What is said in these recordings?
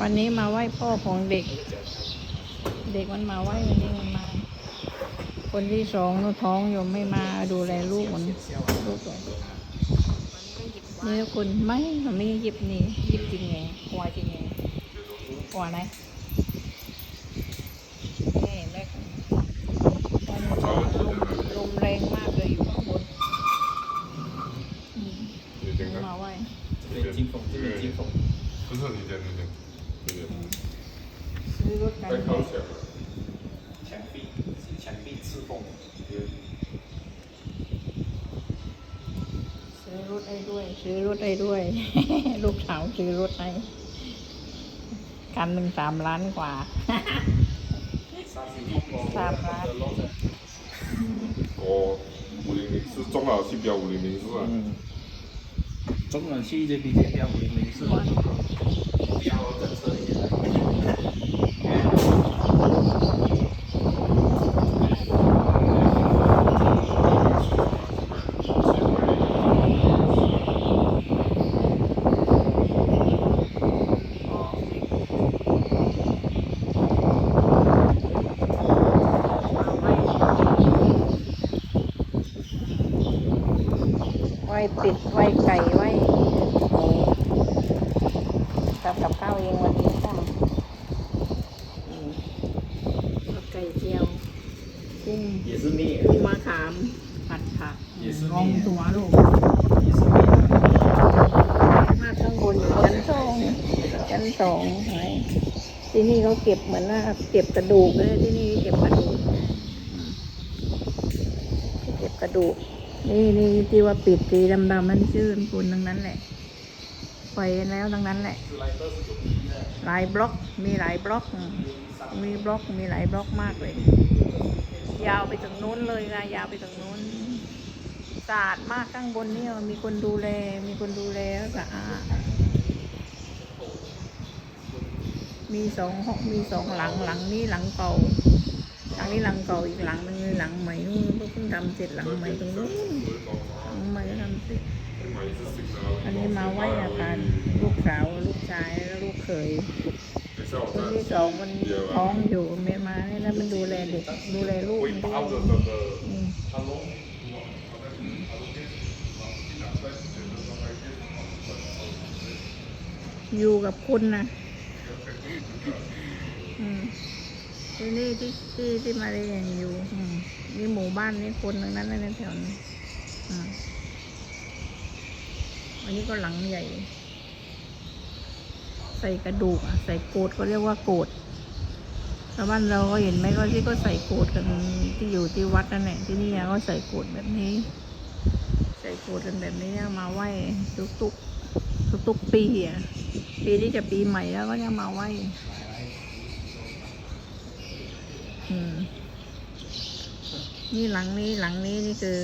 วันนี้มาไหว้พ่อของเด็ก เด็กมันมาไหว้วันนี้มันมา คนที่สองนู่นท้องอยู่ไม่มาดูแลลูกมันลูกก่อนนี่ทุกคนไม่มันไม่หยิบนี่หยิบจริงไงหัวจริงไงหัวไหนนี่เห็นไหม ซื้อรถกัน 再靠前了。墙壁是墙壁刺凤， ซื้อรถให้ด้วย ซื้อรถให้ด้วย ลูกสาวซื้อรถให้คันหนึ่งสามล้านกว่า 三十一公三百的楼层，哦，五零零是中老气标五零零是吧？嗯，中冷气这笔电标五零零是吧？标整车一点。 ติดดไว้ไก่ไว้ทำกับข้าวเองวันนี้ทำไก่เจียวกุ้งเยซูนี่กุ้งมะขามผัดผักรองตัวลูกมากข้างบนชั้นสองชั้นสองที่นี่เขาเก็บเหมือนว่าเก็บกระดูกเลยที่นี่เก็บกระดูกเก็บกระดูก นี่นี่ที่ว่าปิดสีดำๆมันชื่อคุณทั้งนั้นแหละปล่อยแล้วทั้งนั้นแหละ หลายบล็อกมีหลายบล็อก มีบล็อกมีหลายบล็อกมากเลย ยาวไปถึงนู้นเลยนะยาวไปถึงนู้นสะอาดมากข้างบนนี่มีคนดูแล มีคนดูแลสะอาดมีสองห้องมีสองหลังหลังนี้หลังเก่า อันนี้หลังเก่าอีกหลังนึงหลังใหม่นู่นเพิ่งทำเสร็จหลังใหม่ตรงนู้นหลังใหม่ทำเสร็จอันนี้มาไหว้อาการลูกสาวลูกชายแล้วลูกเขยคนที่สองมันท้องอยู่แม่มาแล้วมันดูแลเด็กดูแลลูกด้วยอยู่กับคุณนะ ที่นี่ที่ที่ที่มาเรียนอยู่อืมนี่หมู่บ้านนี่คนทั้งนั้นเลยนะแถวนี้อืมอันนี้ก็หลังใหญ่ ใส่กระดูกอะใส่โกดเขาเรียกว่าโกดชาวบ้านเราก็เห็นไหมก็ที่ก็ใส่โกดกันที่อยู่ที่วัดนั่นแหละที่นี่ก็ใส่โกดแบบนี้ ใส่โกดกันแบบนี้มาไหว้ทุกตุกทุกทุกๆปีอะปีที่จะปีใหม่แล้วก็จะมาไหว้ อืม นี่หลังนี้หลังนี้นี่คือ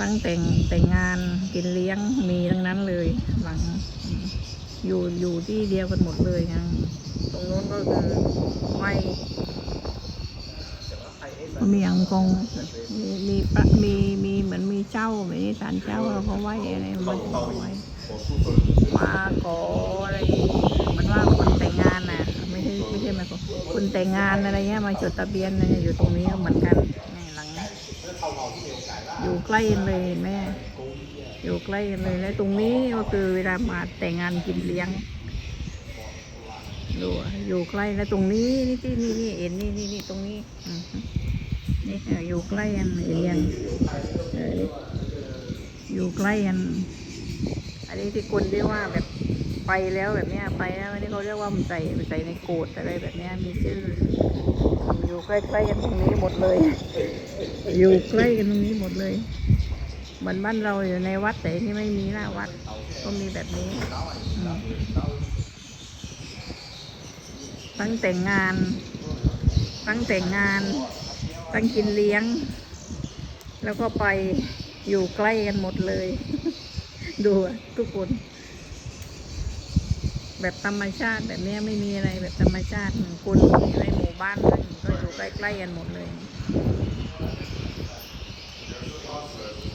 ตั้งแต่งแต่งงานกินเลี้ยงมีทั้งนั้นเลย หลังอืมอยู่อยู่ที่เดียวกันหมดเลยนะตรงนู้นก็คือไหว้มีอังกงมีมีพระมีมีเหมือนมีเจ้าแบบนี้ศาลเจ้าเราก็ไหว้อะไรมาขอไหว้มาขออะไรเหมันว่าคนแต่งงานน่ะ ไม่ใช่ไม่ใช่มาขอคน แต่งงานอะไรเงี้ยมาจดทะเบียนอะไรอยู่ตรงนี้เหมือนกันนี่หลังนี้อยู่ใกล้เลยเห็นไหมอยู่ใกล้เลยและตรงนี้ก็คือเวลามาแต่งงานกินเลี้ยงดูอะอยู่ใกล้แล้วตรงนี้นี่ที่นี่นี่เห็นนี่นี่นี่ตรงนี้นี่อยู่ใกล้กันเห็นยังเออนี่อยู่ใกล้กันอันนี้ที่คนเรียกว่าแบบ ไปแล้วแบบเนี้ยไปแล้วนนี้เขาเรียกว่ามันใส่ใส่ในโกดอะไรแบบเนี้ยมีชื่อ อยู่ใกล้ๆกันตรงนี้หมดเลย อยู่ใกล้กันตรงนี้หมดเลยเหมือนบ้านเราอยู่ในวัดแต่ที่ไม่มีหน้าวัด ก็มีแบบนี้ตั้งแต่งงาน ตั้งแต่งงาน ตั้งกินเลี้ยง แล้วก็ไปอยู่ใกล้กันหมดเลย ดูอะทุกคน แบบธรรมชาติแบบเนี้ยไม่มีอะไรแบบธรรมชาติเหมือนคนในหมู่บ้านก็อยู่ใกล้ๆกันหมดเลย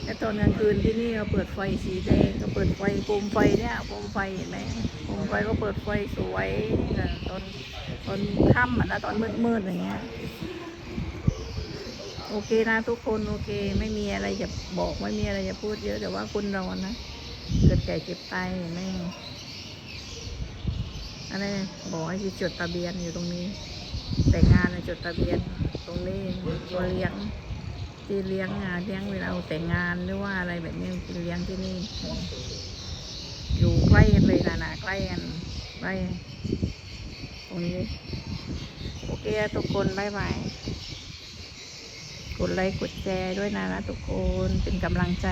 แแต่ตอนกลางคืนที่นี่เราเปิดไฟสีแดงก็เปิดไฟโคมไฟเนี่ยโคมไฟเห็นไหมโคมไฟก็เปิดไฟสวยนี่นะตอนตอนค่ำอะนะตอนมืดๆอย่างเงี้ยโอเคนะทุกคนโอเค ไม่มีอะไรจะบอกไม่มีอะไรจะพูดเยอะแต่ว่าคนเรานะ เกิดแก่เจ็บตายเห็นไหม อะไรบอกให้จดทะเบียนอยู่ตรงนี้ แต่งงานจดทะเบียนตรงนี้ตัวเลี้ยงที่เลี้ยงงานเลี้ยงเวลาแต่งงานหรือว่าอะไรแบบนี้ที่เลี้ยงที่นี่ อยู่ใกล้กันเลยนะนะใกล้กันใกล้ตรงนี้ โอเคทุกคนบายบายกดไลค์กดแชร์ด้วยนะนะทุกคนเป็นกำลังใจ